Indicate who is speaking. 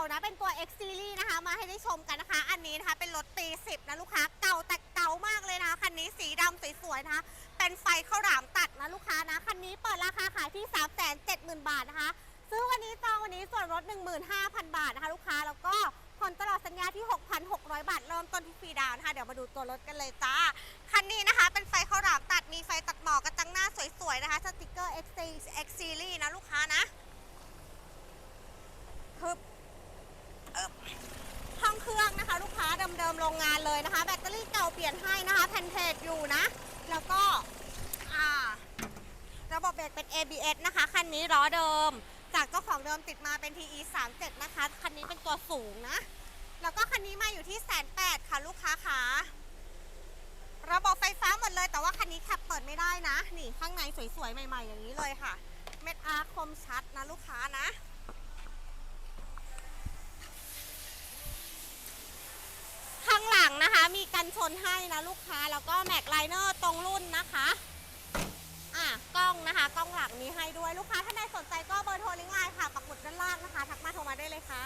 Speaker 1: านะเป็นตัว X Series นะคะ มาให้ได้ชมกันนะคะ อันนี้นะคะเป็นรถปี10นะลูกค้าเก่าแต่เก่ามากเลยนะคะคันนี้สีดำสวยๆนะคะเป็นไฟข้าวหลามตัดนะลูกค้านะคันนี้เปิดราคาขายที่ 370,000 บาทนะคะซื้อวันนี้จองวันนี้ส่วนลด15,000 บาทนะคะลูกค้าแล้วก็ผ่อนตลอดสัญญาที่ 6,600 บาท เริ่มต้นที่ฟรีดาวน์นะคะ เดี๋ยวมาดูตัวรถกันเลยจ้า คันนี้นะคะ เป็นไฟข้าวหลามตัดมีไฟตัดหมอกกระจังหน้าสวยๆนะคะ สติกเกอร์ X X Series นะลูกค้านะฮึบ ห้องเครื่องนะคะ ลูกค้าเดิมๆโรงงานเลยนะคะ แบตเตอรี่เก่าเปลี่ยนให้นะคะแผ่นเพจอยู่นะ แล้วก็ระบบเบรกเป็น ABS นะคะคันนี้ล้อเดิม จากเจ้าของเดิมติดมาเป็น TE 3 7นะคะคันนี้เป็นตัวสูงนะ แล้วก็คันนี้มาอยู่ที่แสนแปดค่ะลูกค้าขาระบบไฟฟ้าหมดเลย แต่ว่าคันนี้แคปเปิดไม่ได้นะ นี่ข้างในสวยๆ ใหม่ๆ อย่างนี้เลยค่ะ เม็ดอาร์คมชัดนะลูกค้านะ ข้างหลังนะคะ มี กันชนให้นะลูกค้าแล้วก็แม็กไลเนอร์ตรงรุ่นนะคะอะกล้องนะคะกล้องหลังมีให้ด้วยลูกค้าท่านใดสนใจก็เบอร์โทรลิงก์ไลน์ค่ะปักหมุดด้านล่างนะคะ ทักมาโทรมาได้เลยค่ะ